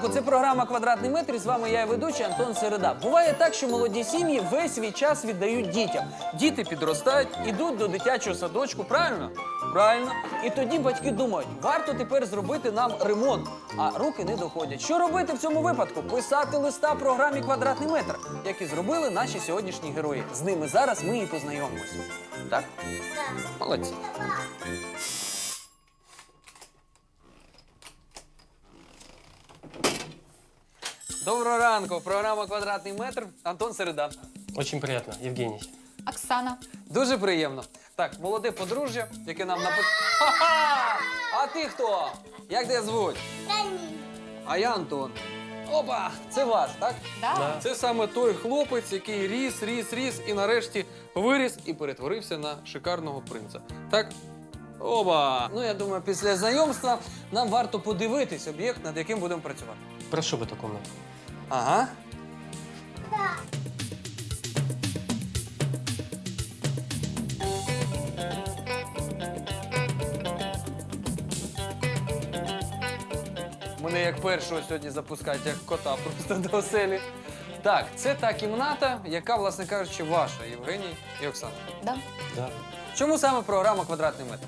ранку. Це програма Квадратний метр. І з вами я і ведучий Антон Середа. Буває так, що молоді сім'ї весь свій час віддають дітям. Діти підростають, ідуть до дитячого садочку. Правильно? Правильно. І тоді батьки думають, варто тепер зробити нам ремонт, а руки не доходять. Що робити в цьому випадку? Писати листа програмі Квадратний метр, як і зробили наші сьогоднішні герої. З ними зараз ми і познайомимося. Так? Молодці. Доброго ранку. Програма Квадратний метр. Антон Середа. Очень приятно, Евгений. Оксана. Дуже приємно. Так, молоде подружжя, яке нам напи... Ха-ха! А ти хто? Як тебе звуть? А я Антон. Опа! Це ваш, так? Да. Це саме той хлопець, який ріс, ріс, ріс і нарешті виріс і перетворився на шикарного принца. Так? Оба! Ну, я думаю, після знайомства нам варто подивитись об'єкт, над яким будемо працювати. Прошу в эту комнату. Ага. Мене як першого сьогодні запускають, як кота просто до оселі. Так, це та кімната, яка, власне кажучи, ваша, Євгеній і Оксана. Да. Да. Чому саме програма Квадратний метр?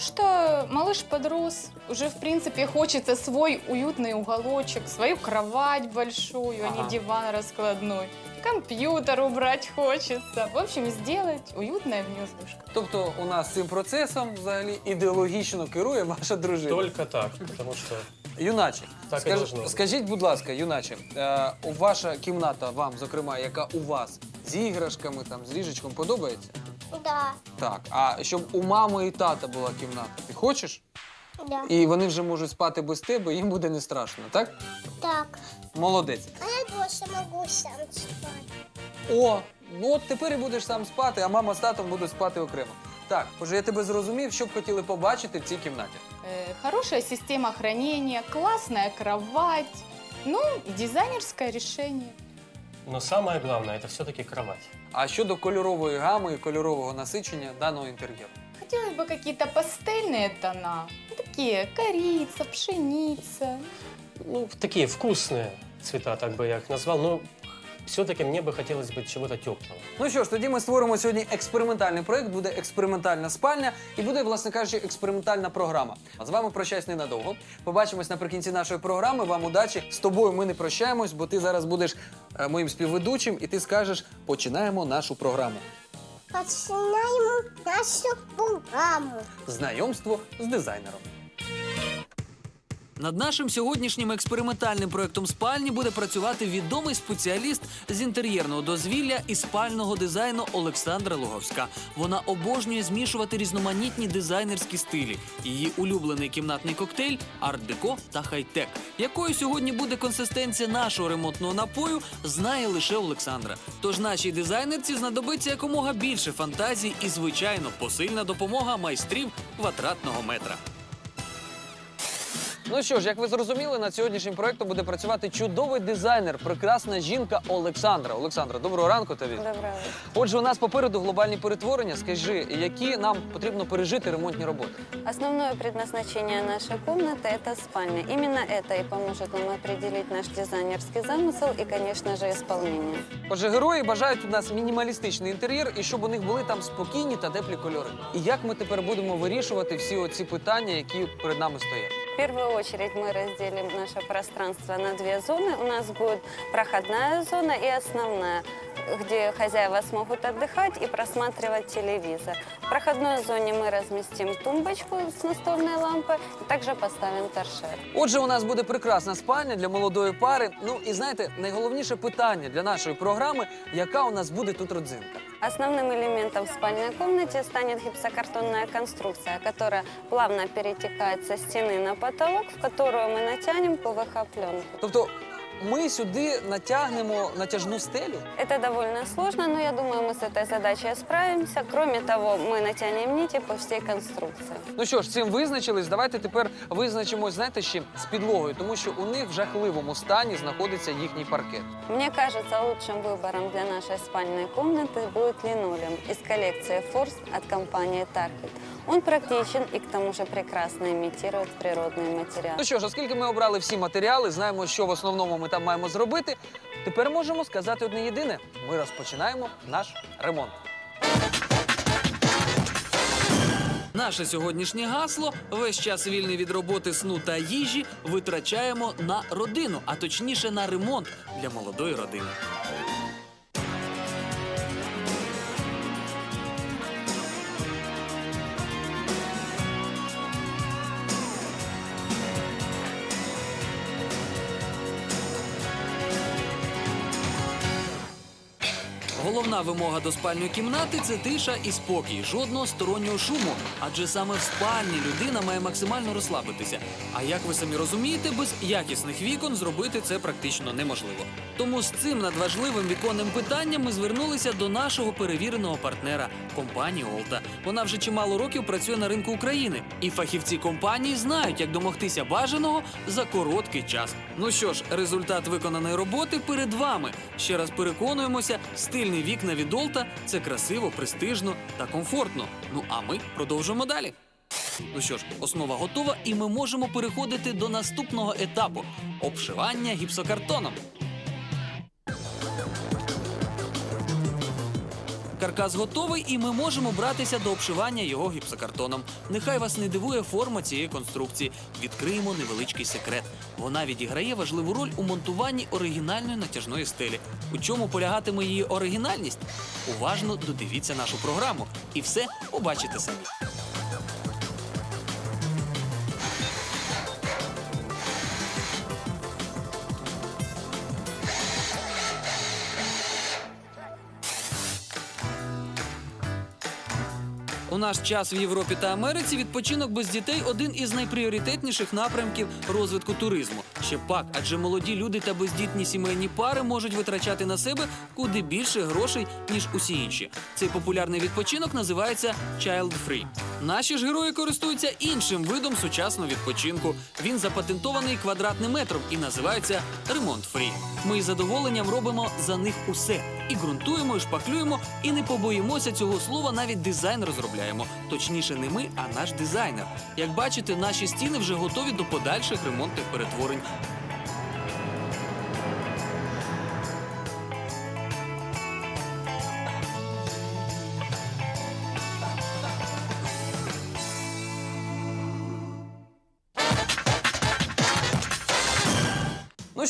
Потому что малыш подрос, уже в принципе хочется свой уютный уголочек, свою кровать большую, а Ага. не диван раскладной. Компьютер убрать хочется. В общем, сделать уютное гнездышко. Тобто у нас цим процесом взагалі ідеологічно керує ваша дружина. Только так, потому что Юначе, Так і скаж- должно бути. скажіть, будь ласка, юначе, е, у ваша кімната вам, зокрема, яка у вас з іграшками, там, з ліжечком подобається? Да, Так. А щоб у мами і тата була кімната, ти хочеш? да. І вони вже можуть спати без тебе, їм буде не страшно, так? Так, Молодець. а я тоже могу сам спать. О, ну от тепер і будеш сам спати, а мама з татом будуть спати окремо. Так, отже, я тебе зрозумів, що б хотіли побачити в цій кімнаті. Э, хорошая система хранения, классная кровать. Ну, и дизайнерское решение. Но самое главное, это все-таки кровать. А щодо кольорової гами і кольорового насичення даного інтер'єру? Хотелось бы какие-то пастельные тона. Такие корица, пшеница. Ну, такие вкусные цвета, так бы я их назвал, но все-таки мне бы хотелось бы чего-то теплого. Ну що ж, тоді ми створимо сьогодні експериментальний проект, буде експериментальна спальня і буде, власне кажучи, експериментальна програма. А з вами прощаюсь ненадовго. Побачимось наприкінці нашої програми. Вам удачі. З тобою ми не прощаємось, бо ти зараз будеш е, моїм співведучим, і ти скажеш: починаємо нашу програму. Починаємо нашу програму. Знайомство з дизайнером. Над нашим сьогоднішнім експериментальним проектом спальні буде працювати відомий спеціаліст з інтер'єрного дозвілля і спального дизайну Олександра Луговська. Вона обожнює змішувати різноманітні дизайнерські стилі. Її улюблений кімнатний коктейль арт-деко та хай-тек. Якою сьогодні буде консистенція нашого ремонтного напою, знає лише Олександра. Тож нашій дизайнерці знадобиться якомога більше фантазій і, звичайно, посильна допомога майстрів квадратного метра. Ну що ж, як ви зрозуміли, над сьогоднішнім проектом буде працювати чудовий дизайнер, прекрасна жінка Олександра. Олександра, доброго ранку тобі. Доброе Отже, у нас попереду глобальні перетворення. Скажи, які нам потрібно пережити ремонтні роботи? Основное предназначение нашей комнаты – это спальня. Именно это и поможет нам определить наш дизайнерский замысел и, конечно же, исполнение. Отже, герої бажають у нас мінімалістичний інтер'єр і щоб у них були там спокійні та теплі кольори. І як ми тепер будемо вирішувати всі оці питання, які перед нами стоять? В первую очередь мы разделим наше пространство на две зоны. У нас будет проходная зона и основная, где хозяева смогут отдыхать и просматривать телевизор. В проходной зоне мы разместим тумбочку с настольной лампой и также поставим торшер. Отже, у нас буде прекрасна спальня для молодої пари. Ну і знаєте, найголовніше питання для нашої програми, яка у нас буде тут родзинка. Основным элементом в спальной комнате станет гипсокартонная конструкция, которая плавно перетекает со стены на потолок, в которую мы натянем ПВХ-пленку. Тобто ми сюди натягнемо натяжну стелю? Это довольно сложно, но я думаю, мы с этой задачей справимся. Кроме того, мы натянем нити по всей конструкции. Ну що ж, з цим визначились. Давайте тепер визначимось, знаєте, з чим? з підлогою, тому що у них в жахливому стані знаходиться їхній паркет. Мне кажется, лучшим выбором для нашей спальной комнаты будет линолеум из коллекции Forst от компании Target. Он практичен и к тому же прекрасно имитирует природные материалы. Ну що ж, оскільки ми обрали всі матеріали, знаємо, що в основному ми там маємо зробити. Тепер можемо сказати одне єдине: ми розпочинаємо наш ремонт. Наше сьогоднішнє гасло весь час вільний від роботи, сну та їжі витрачаємо на родину, а точніше на ремонт для молодої родини. Головна вимога до спальної кімнати це тиша і спокій, жодного стороннього шуму. Адже саме в спальні людина має максимально розслабитися. А як ви самі розумієте, без якісних вікон зробити це практично неможливо. Тому з цим надважливим віконним питанням ми звернулися до нашого перевіреного партнера компанії Олта. Вона вже чимало років працює на ринку України, і фахівці компанії знають, як домогтися бажаного за короткий час. Ну що ж, результат виконаної роботи перед вами. Ще раз переконуємося, стильні вікна від Олта це красиво, престижно та комфортно. Ну а ми продовжимо далі. Ну що ж, основа готова, і ми можемо переходити до наступного етапу обшивання гіпсокартоном. Каркас готовий, і ми можемо братися до обшивання його гіпсокартоном. Нехай вас не дивує форма цієї конструкції. Відкриємо невеличкий секрет. Вона відіграє важливу роль у монтуванні оригінальної натяжної стелі. У чому полягатиме її оригінальність? Уважно додивіться нашу програму, і все побачите самі. Наш час в Європі та Америці відпочинок без дітей один із найпріоритетніших напрямків розвитку туризму. Ще пак, адже молоді люди та бездітні сімейні пари можуть витрачати на себе куди більше грошей ніж усі інші. Цей популярний відпочинок називається Child Free. Наші ж герої користуються іншим видом сучасного відпочинку. Він запатентований квадратним метром і називається ремонт фрі. Ми із задоволенням робимо за них усе і ґрунтуємо, і шпаклюємо, і не побоїмося цього слова. Навіть дизайн розробляємо. Точніше, не ми, а наш дизайнер. Як бачите, наші стіни вже готові до подальших ремонтних перетворень.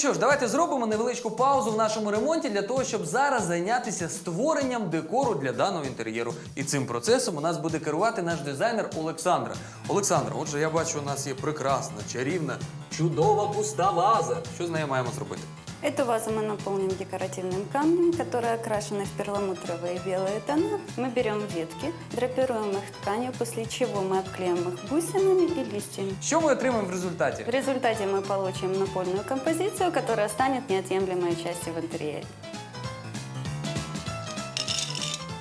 Що ж, давайте зробимо невеличку паузу в нашому ремонті для того, щоб зараз зайнятися створенням декору для даного інтер'єру. І цим процесом у нас буде керувати наш дизайнер Олександра. Олександр, отже, я бачу, у нас є прекрасна, чарівна, чудова пуста ваза. Що з нею маємо зробити? Эту вазу мы наполним декоративным камнем, который окрашены в перламутровые и белые тона. Мы берем ветки, драпируем их тканью, после чего мы обклеим их бусинами и листьями. Що ми отримаємо в результаті? В результате мы получим напольную композицию, которая станет неотъемлемой частью в интерьере.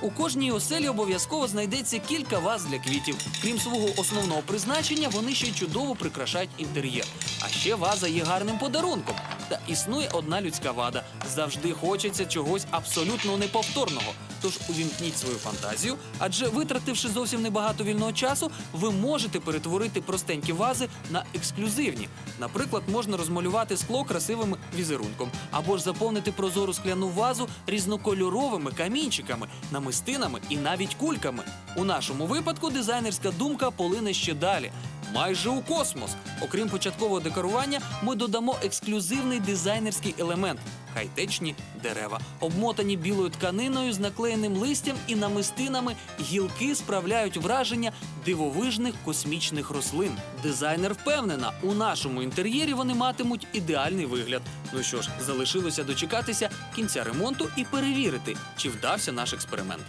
У кожній оселі обов'язково знайдеться кілька ваз для квітів. Крім свого основного призначення, вони ще й чудово прикрашають інтер'єр. А ще ваза є гарним подарунком. Та існує одна людська вада. Завжди хочеться чогось абсолютно неповторного. Тож увімкніть свою фантазію, адже витративши зовсім небагато вільного часу, ви можете перетворити простенькі вази на ексклюзивні. Наприклад, можна розмалювати скло красивим візерунком, або ж заповнити прозору скляну вазу різнокольоровими камінчиками, намистинами і навіть кульками. У нашому випадку дизайнерська думка полине ще далі. Майже у космос. Окрім початкового декорування, ми додамо ексклюзивний дизайнерський елемент хайтечні дерева, обмотані білою тканиною з наклеєним листям і намистинами. Гілки справляють враження дивовижних космічних рослин. Дизайнер впевнена, у нашому інтер'єрі вони матимуть ідеальний вигляд. Ну що ж, залишилося дочекатися кінця ремонту і перевірити, чи вдався наш експеримент.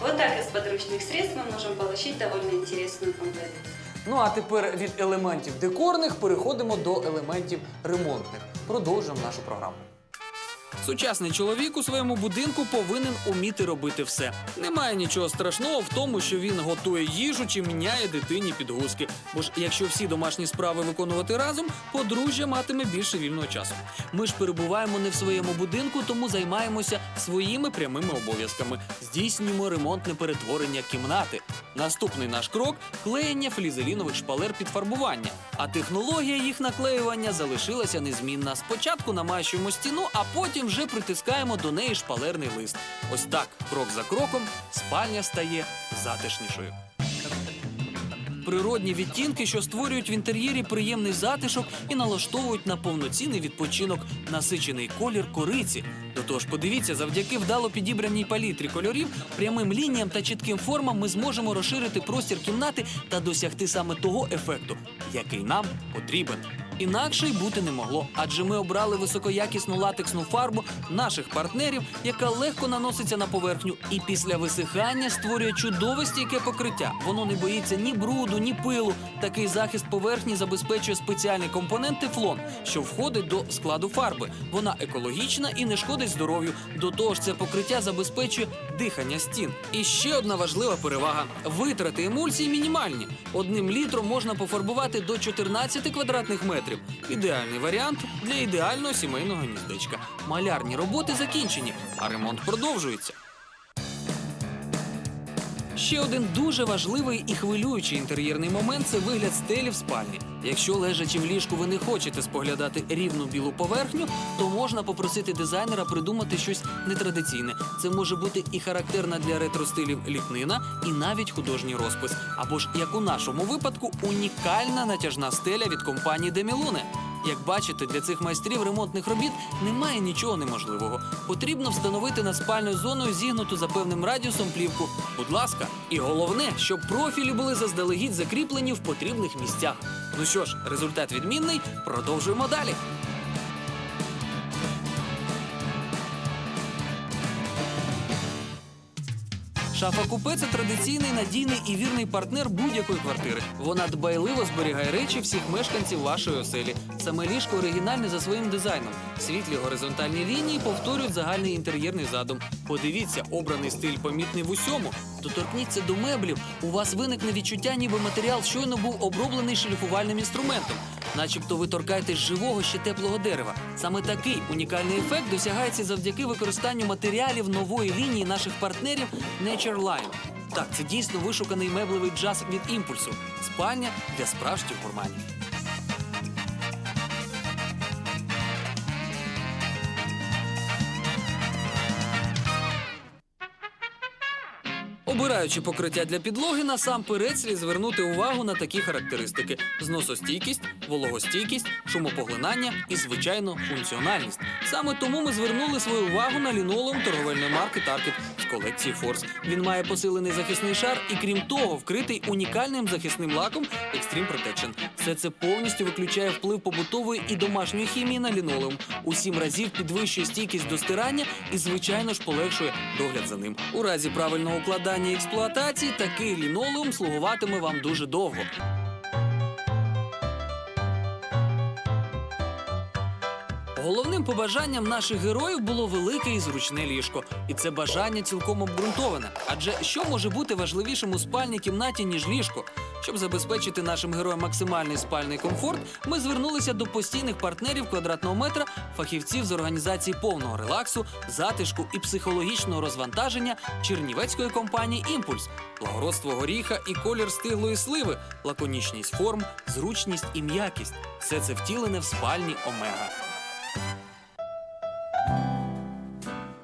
Вот так из средств мы можем получить довольно интересную композицию. Ну а тепер від елементів декорних переходимо до елементів ремонтних. Продовжуємо нашу програму. Сучасний чоловік у своєму будинку повинен уміти робити все. Немає нічого страшного в тому, що він готує їжу чи міняє дитині підгузки. Бо ж якщо всі домашні справи виконувати разом, подружжя матиме більше вільного часу. Ми ж перебуваємо не в своєму будинку, тому займаємося своїми прямими обов'язками. Здійснюємо ремонтне перетворення кімнати. Наступний наш крок клеєння флізелінових шпалер під фарбування. А технологія їх наклеювання залишилася незмінна. Спочатку намащуємо стіну, а потім вже притискаємо до неї шпалерний лист. Ось так, крок за кроком, спальня стає затишнішою. Природні відтінки, що створюють в інтер'єрі приємний затишок і налаштовують на повноцінний відпочинок, насичений колір кориці. До того ж, подивіться, завдяки вдало підібраній палітрі кольорів, прямим лініям та чітким формам ми зможемо розширити простір кімнати та досягти саме того ефекту, який нам потрібен. Інакше й бути не могло, адже ми обрали високоякісну латексну фарбу наших партнерів, яка легко наноситься на поверхню і після висихання створює чудове стійке покриття. Воно не боїться ні бруду, ні пилу. Такий захист поверхні забезпечує спеціальний компонент тефлон, що входить до складу фарби. Вона екологічна і не шкодить здоров'ю. До того ж, це покриття забезпечує дихання стін. І ще одна важлива перевага: витрати емульсії мінімальні. Одним літром можна пофарбувати до 14 квадратних метрів. Ідеальний варіант для ідеального сімейного гніздечка. Малярні роботи закінчені, а ремонт продовжується. Ще один дуже важливий і хвилюючий інтер'єрний момент це вигляд стелі в спальні. Якщо лежачи в ліжку ви не хочете споглядати рівну білу поверхню, то можна попросити дизайнера придумати щось нетрадиційне. Це може бути і характерна для ретро-стилів ліпнина, і навіть художній розпис. Або ж, як у нашому випадку, унікальна натяжна стеля від компанії Демілуне. Як бачите, для цих майстрів ремонтних робіт немає нічого неможливого. Потрібно встановити над спальною зоною зігнуту за певним радіусом плівку. Будь ласка, і головне, щоб профілі були заздалегідь закріплені в потрібних місцях. Ну що ж, результат відмінний. Продовжуємо далі. Шафа купе це традиційний надійний і вірний партнер будь-якої квартири. Вона дбайливо зберігає речі всіх мешканців вашої оселі. Саме ліжко оригінальне за своїм дизайном. Світлі горизонтальні лінії повторюють загальний інтер'єрний задум. Подивіться, обраний стиль помітний в усьому. Доторкніться до меблів. У вас виникне відчуття, ніби матеріал щойно був оброблений шліфувальним інструментом. Начебто ви торкаєтесь живого ще теплого дерева. Саме такий унікальний ефект досягається завдяки використанню матеріалів нової лінії наших партнерів Nature Line. Так, це дійсно вишуканий меблевий джаз від імпульсу. Спальня для справжніх гурманів. Обираючи покриття для підлоги, насамперед слід звернути увагу на такі характеристики: зносостійкість, вологостійкість, шумопоглинання і, звичайно, функціональність. Саме тому ми звернули свою увагу на лінолеум торговельної марки Target колекції Force. Він має посилений захисний шар і, крім того, вкритий унікальним захисним лаком Extreme Protection. Все це повністю виключає вплив побутової і домашньої хімії на лінолеум. У сім разів підвищує стійкість до стирання і, звичайно ж, полегшує догляд за ним. У разі правильного укладання і експлуатації такий лінолеум слугуватиме вам дуже довго. Головним побажанням наших героїв було велике і зручне ліжко, і це бажання цілком обґрунтоване. Адже що може бути важливішим у спальній кімнаті ніж ліжко? Щоб забезпечити нашим героям максимальний спальний комфорт, ми звернулися до постійних партнерів квадратного метра, фахівців з організації повного релаксу, затишку і психологічного розвантаження чернівецької компанії Імпульс, благородство горіха і колір стиглої сливи, лаконічність форм, зручність і м'якість. Все це втілене в спальні Омега.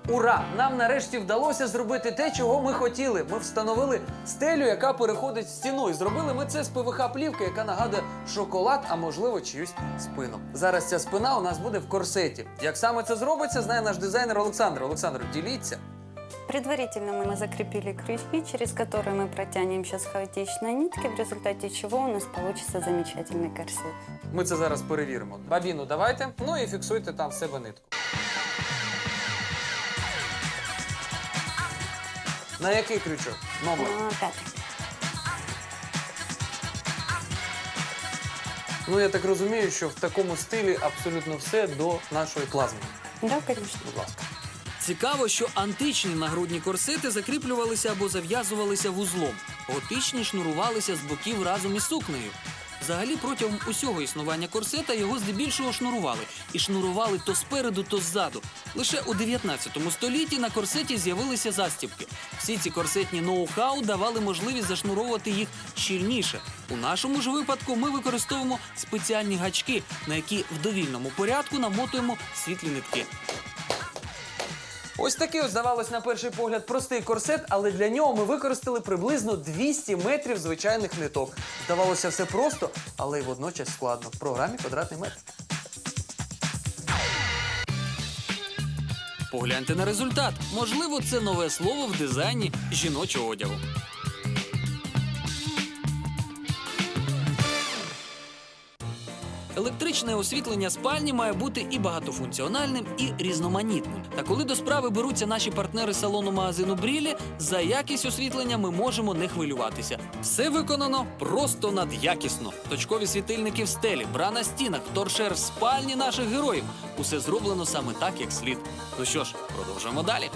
Ура! Нам нарешті вдалося зробити те, чого ми хотіли. Ми встановили стелю, яка переходить в стіну. І зробили ми це з ПВХ плівки, яка нагадує шоколад, а можливо чиюсь спину. Зараз ця спина у нас буде в корсеті. Як саме це зробиться, знає наш дизайнер Олександр. Олександр, діліться. Предварительно мы закрепили крючки, через которые мы протянем сейчас хаотичные нитки, в результате чего у нас получится замечательный корсет. Ми це зараз перевіримо. Бабіну, давайте. Ну і фіксуйте там в себе нитку. На який крючок? Номер. А, пятый. Ну я так розумію, що в такому стилі абсолютно все до нашої плазми. Да, конечно. Будь ласка. Цікаво, що античні нагрудні корсети закріплювалися або зав'язувалися вузлом. Готичні шнурувалися з боків разом із сукнею. Взагалі, протягом усього існування корсета його здебільшого шнурували. І шнурували то спереду, то ззаду. Лише у 19 столітті на корсеті з'явилися застібки. Всі ці корсетні ноу-хау давали можливість зашнуровувати їх щільніше. У нашому ж випадку ми використовуємо спеціальні гачки, на які в довільному порядку намотуємо світлі нитки. Ось такий ось здавалось на перший погляд простий корсет, але для нього ми використали приблизно 200 метрів звичайних ниток. Здавалося, все просто, але й водночас складно. В програмі квадратний метр. Погляньте на результат. Можливо, це нове слово в дизайні жіночого одягу. Електричне освітлення спальні має бути і багатофункціональним, і різноманітним. Та коли до справи беруться наші партнери салону магазину Брілі, за якість освітлення ми можемо не хвилюватися. Все виконано просто надякісно. Точкові світильники в стелі, бра на стінах, торшер в спальні наших героїв. Усе зроблено саме так, як слід. Ну що ж, продовжуємо далі.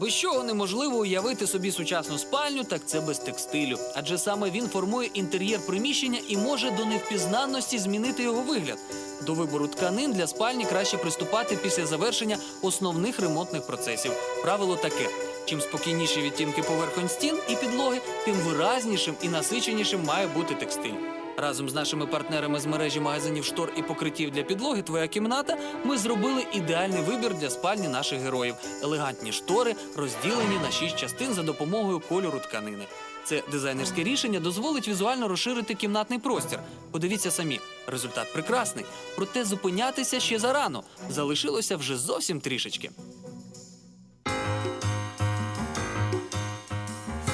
Без чого неможливо уявити собі сучасну спальню, так це без текстилю. Адже саме він формує інтер'єр приміщення і може до невпізнанності змінити його вигляд. До вибору тканин для спальні краще приступати після завершення основних ремонтних процесів. Правило таке: чим спокійніші відтінки поверхонь стін і підлоги, тим виразнішим і насиченішим має бути текстиль. Разом з нашими партнерами з мережі магазинів штор і покриттів для підлоги Твоя кімната ми зробили ідеальний вибір для спальні наших героїв. Елегантні штори розділені на шість частин за допомогою кольору тканини. Це дизайнерське рішення дозволить візуально розширити кімнатний простір. Подивіться самі, результат прекрасний. Проте зупинятися ще зарано. Залишилося вже зовсім трішечки.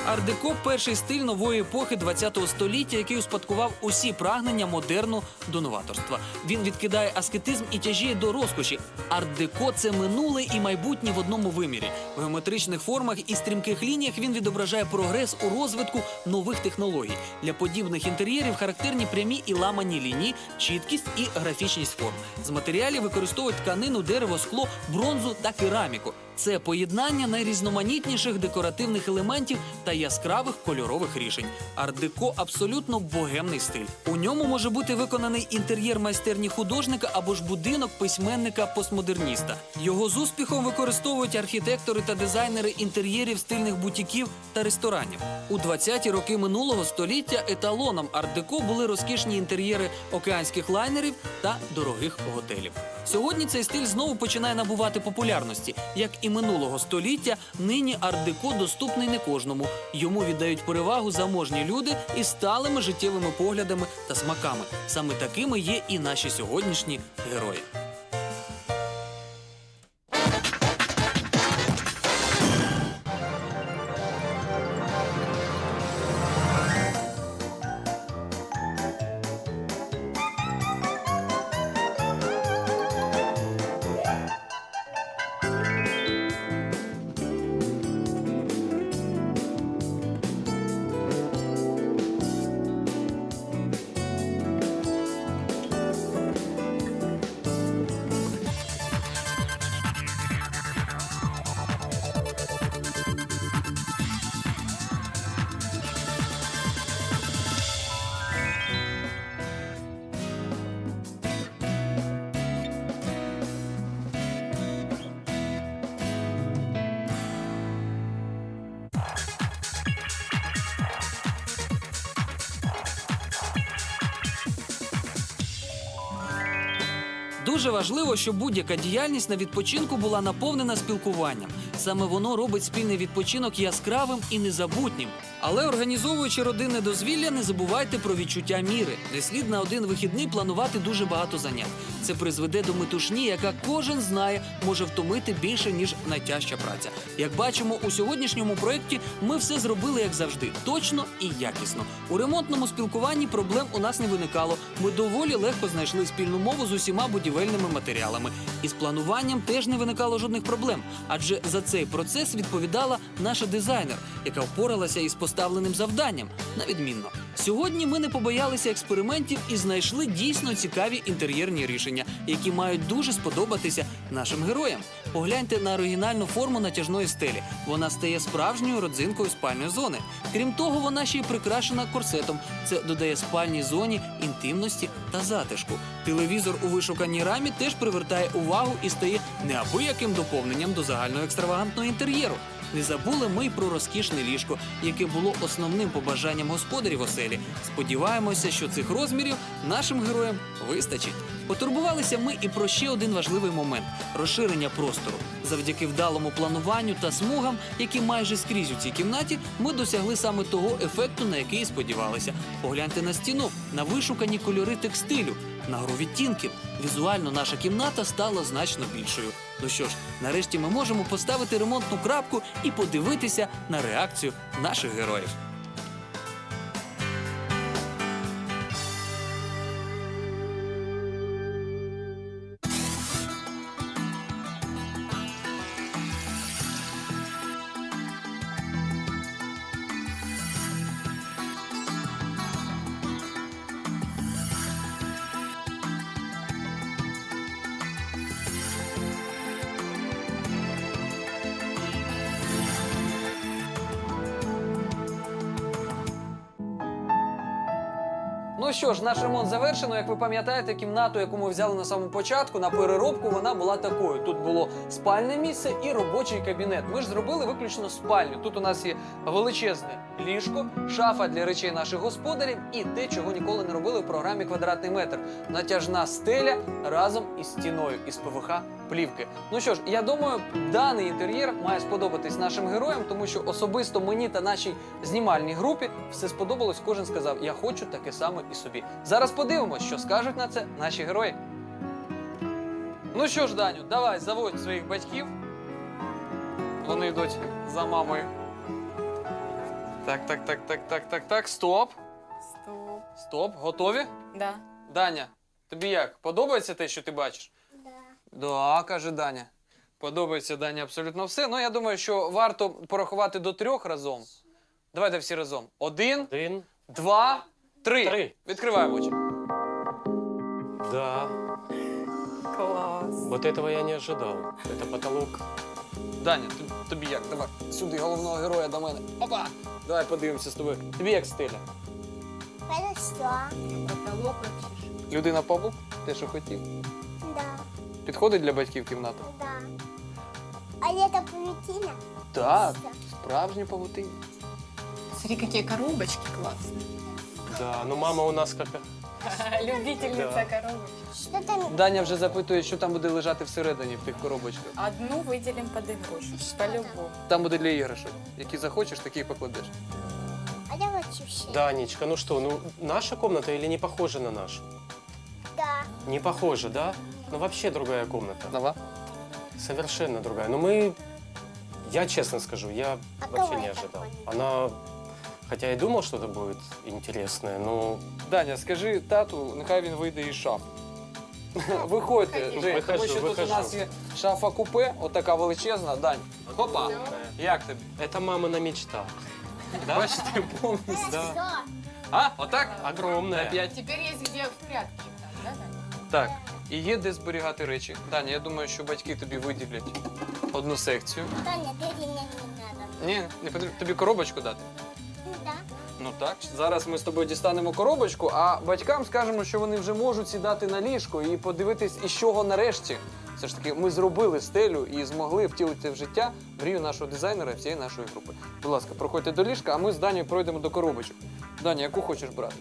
Ардеко перший стиль нової епохи ХХ століття, який успадкував усі прагнення модерну до новаторства. Він відкидає аскетизм і тяжіє до розкоші. Ардеко це минуле і майбутнє в одному вимірі. В геометричних формах і стрімких лініях він відображає прогрес у розвитку нових технологій. Для подібних інтер'єрів характерні прямі і ламані лінії, чіткість і графічність форм. З матеріалів використовують тканину, дерево, скло, бронзу та кераміку. Це поєднання найрізноманітніших декоративних елементів та яскравих кольорових рішень. Ардеко абсолютно богемний стиль. У ньому може бути виконаний інтер'єр майстерні художника або ж будинок письменника-постмодерніста. Його з успіхом використовують архітектори та дизайнери інтер'єрів стильних бутіків та ресторанів. У 20-ті роки минулого століття еталоном ардеко були розкішні інтер'єри океанських лайнерів та дорогих готелів. Сьогодні цей стиль знову починає набувати популярності. Як і минулого століття, нині арт-деко доступний не кожному. Йому віддають перевагу заможні люди із сталими життєвими поглядами та смаками. Саме такими є і наші сьогоднішні герої. Дуже важливо, щоб будь-яка діяльність на відпочинку була наповнена спілкуванням. Саме воно робить спільний відпочинок яскравим і незабутнім. Але організовуючи родинне дозвілля, не забувайте про відчуття міри. Не слід на один вихідний планувати дуже багато занять. Це призведе до метушні, яка кожен знає, може втомити більше ніж найтяжча праця. Як бачимо, у сьогоднішньому проєкті ми все зробили як завжди, точно і якісно. У ремонтному спілкуванні проблем у нас не виникало. Ми доволі легко знайшли спільну мову з усіма будівельними матеріалами. І з плануванням теж не виникало жодних проблем, адже за цей процес відповідала наша дизайнер, яка впоралася із поставленим завданням на відмінно. Сьогодні ми не побоялися експериментів і знайшли дійсно цікаві інтер'єрні рішення, які мають дуже сподобатися нашим героям. Погляньте на оригінальну форму натяжної стелі. Вона стає справжньою родзинкою спальної зони. Крім того, вона ще й прикрашена корсетом. Це додає спальній зоні інтимності та затишку. Телевізор у вишуканій рамі теж привертає увагу і стає неабияким доповненням до загального екстравагантного інтер'єру. Не забули ми й про розкішне ліжко, яке було основним побажанням господарів оселі. Сподіваємося, що цих розмірів нашим героям вистачить. Потурбувалися ми і про ще один важливий момент розширення простору. Завдяки вдалому плануванню та смугам, які майже скрізь у цій кімнаті, ми досягли саме того ефекту, на який сподівалися. Погляньте на стіну, на вишукані кольори текстилю, на гру відтінків. Візуально наша кімната стала значно більшою. Ну що ж, нарешті ми можемо поставити ремонтну крапку і подивитися на реакцію наших героїв. Ну що ж, наш ремонт завершено. Як ви пам'ятаєте, кімнату, яку ми взяли на самому початку, на переробку, вона була такою. Тут було спальне місце і робочий кабінет. Ми ж зробили виключно спальню. Тут у нас є величезне ліжко, шафа для речей наших господарів і те, чого ніколи не робили в програмі Квадратний метр. Натяжна стеля разом із стіною із ПВХ плівки. Ну що ж, я думаю, даний інтер'єр має сподобатись нашим героям, тому що особисто мені та нашій знімальній групі все сподобалось. Кожен сказав, я хочу таке саме і собі. Зараз подивимось, що скажуть на це наші герої. Ну що ж, Даню, давай заводь своїх батьків. Вони йдуть за мамою. Так, так, так, так, так, так, так. Стоп. Стоп. Стоп. Готові? Да. Даня, тобі як? Подобається те, що ти бачиш? Да. Каже Даня. Подобається Дані абсолютно все. Ну, я думаю, що варто порахувати до трьох разом. Давайте всі разом. Один, Один. два, три. Три. Відкриваємо очі. Да. Класс. Вот этого я не ожидал. Это потолок. Даня, т- тобі як? Давай сюди головного героя до мене. Опа! Давай подивимося з тобою. Тобі як стиля? Хорошо. Потолок. Людина павук, те, що хотів. Да. Підходить для батьків кімната? Да. А это паутина? Так, справжні павутині. Смотри, какие коробочки классные. Да, ну мама у нас как... Любительница Да. коробочек. Что там? Даня вже запитує, що там буде лежати всередині в тих коробочках. Одну выделим под игрушку. По-любому. Там буде для іграшок. Які захочеш, такі і покладеш. А я вот вообще. Данечка, ну что, ну наша комната или не похожа на нашу? Да. Не похожа, да? Ну вообще другая комната. Нова? Совершенно другая. Но мы... Я честно скажу, я А вообще кого не это ожидал. понял? Она... Хотя и думал, что это будет интересное, но... Даня, скажи тату, нехай він вийде із шаф. Виходьте, Конечно. Жень, тому Вихожу, що тут у вихожу. нас є шафа купе, отака величезна. Дань, хопа, як тобі? Это мамина мечта. Да? Бачите, повністю. Да. Хорошо. А, отак? Огромная. На п'ять. Теперь есть где в порядке. их там, да, Даня? Так, і є де зберігати речі. Даня, я думаю, що батьки тобі виділять одну секцію. Таня, ты не надо. Ні, не потрібно. Тобі коробочку дати. Да. Ну так, зараз ми з тобою дістанемо коробочку, а батькам скажемо, що вони вже можуть сідати на ліжко і подивитись, із чого нарешті. Все ж таки, ми зробили стелю і змогли втілити в життя мрію нашого дизайнера і всієї нашої групи. Будь ласка, проходьте до ліжка, а ми з Данією пройдемо до коробочок. Даня, яку хочеш брати?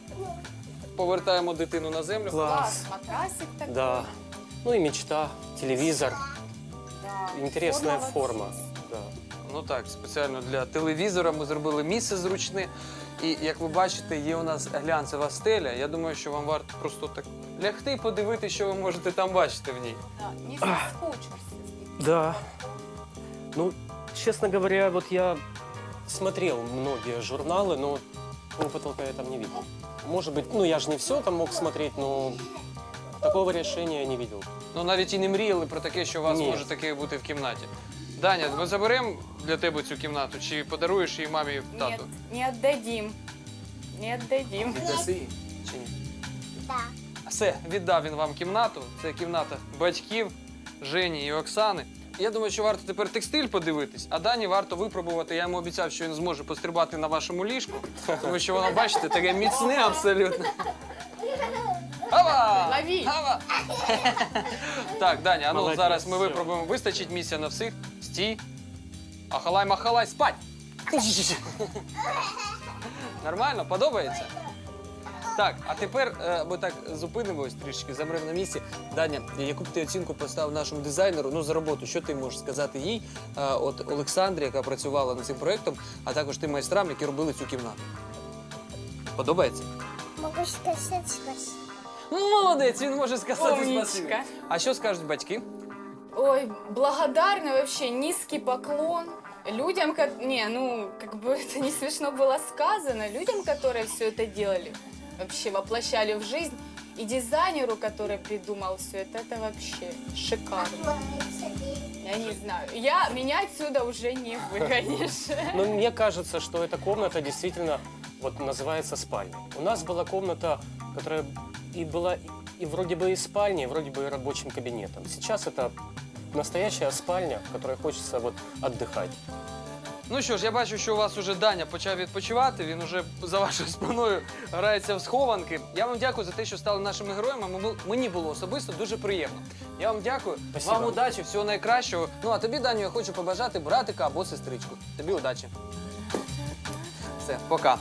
Повертаємо дитину на землю. Класс. Матрасик такой. Да. Ну и мечта, телевизор, Да. интересная Форма форма. Да. Ну так, спеціально для телевізора ми зробили місце зручне. І як ви бачите, є у нас глянцева стеля. Я думаю, що вам варто просто так лягти і подивитися, що ви можете там бачити в ній. Да, не соскучишься. Да. Ну, честно говоря, вот я смотрел многие журналы, но потолка я там не видел. Может быть, ну я же не все там мог смотреть, но такого решения я не видел. Ну навіть і не мріяли про таке, що у вас Ні. може таке бути в кімнаті. Даня, ми заберемо для тебе цю кімнату чи подаруєш її мамі Нет, тату? не отдадим. Не отдадим. Віддаси чи ні? Да. Все, віддав він вам кімнату. Це кімната батьків Жені і Оксани. Я думаю, що варто тепер текстиль подивитись, а Дані варто випробувати. Я йому обіцяв, що він зможе пострибати на вашому ліжку, тому що воно, бачите, таке міцне абсолютно. Ава! Лови. Ава! Так, Даня, а ну Молодець, зараз ми все. випробуємо. Вистачить місця на всіх. Стій. Ахалай, махалай, спать! Нормально, подобається? Так, а тепер е, ми так зупинимось трішки, замремо на місці. Даня, яку б ти оцінку поставив нашому дизайнеру ну, за роботу? Що ти можеш сказати їй? Е, от Олександрі, яка працювала над цим проєктом, а також тим майстрам, які робили цю кімнату. Подобається? Могу сказать спасибо. Молодець, він може сказати Умничка. спасибі. А що скажуть батьки? Ой, благодарна вообще, низкий поклон людям, как... Не, ну, как бы это не смешно было сказано, людям, которые все это делали, Вообще воплощали в жизнь, и дизайнеру, который придумал все это, это вообще шикарно. Я не знаю, я, меня отсюда уже не выгонишь. Но мне кажется, что эта комната действительно вот называется спальня. У нас была комната, которая и была и вроде бы и спальней, и вроде бы и рабочим кабинетом. Сейчас это настоящая спальня, в которой хочется вот отдыхать. Ну що ж, я бачу, що у вас уже Даня почав відпочивати. Він уже за вашою спиною грається в схованки. Я вам дякую за те, що стали нашими героями. Мені було особисто дуже приємно. Я вам дякую. Спасибо. Вам удачі, всього найкращого. Ну а тобі, Даню, я хочу побажати братика або сестричку. Тобі удачі. Все, пока.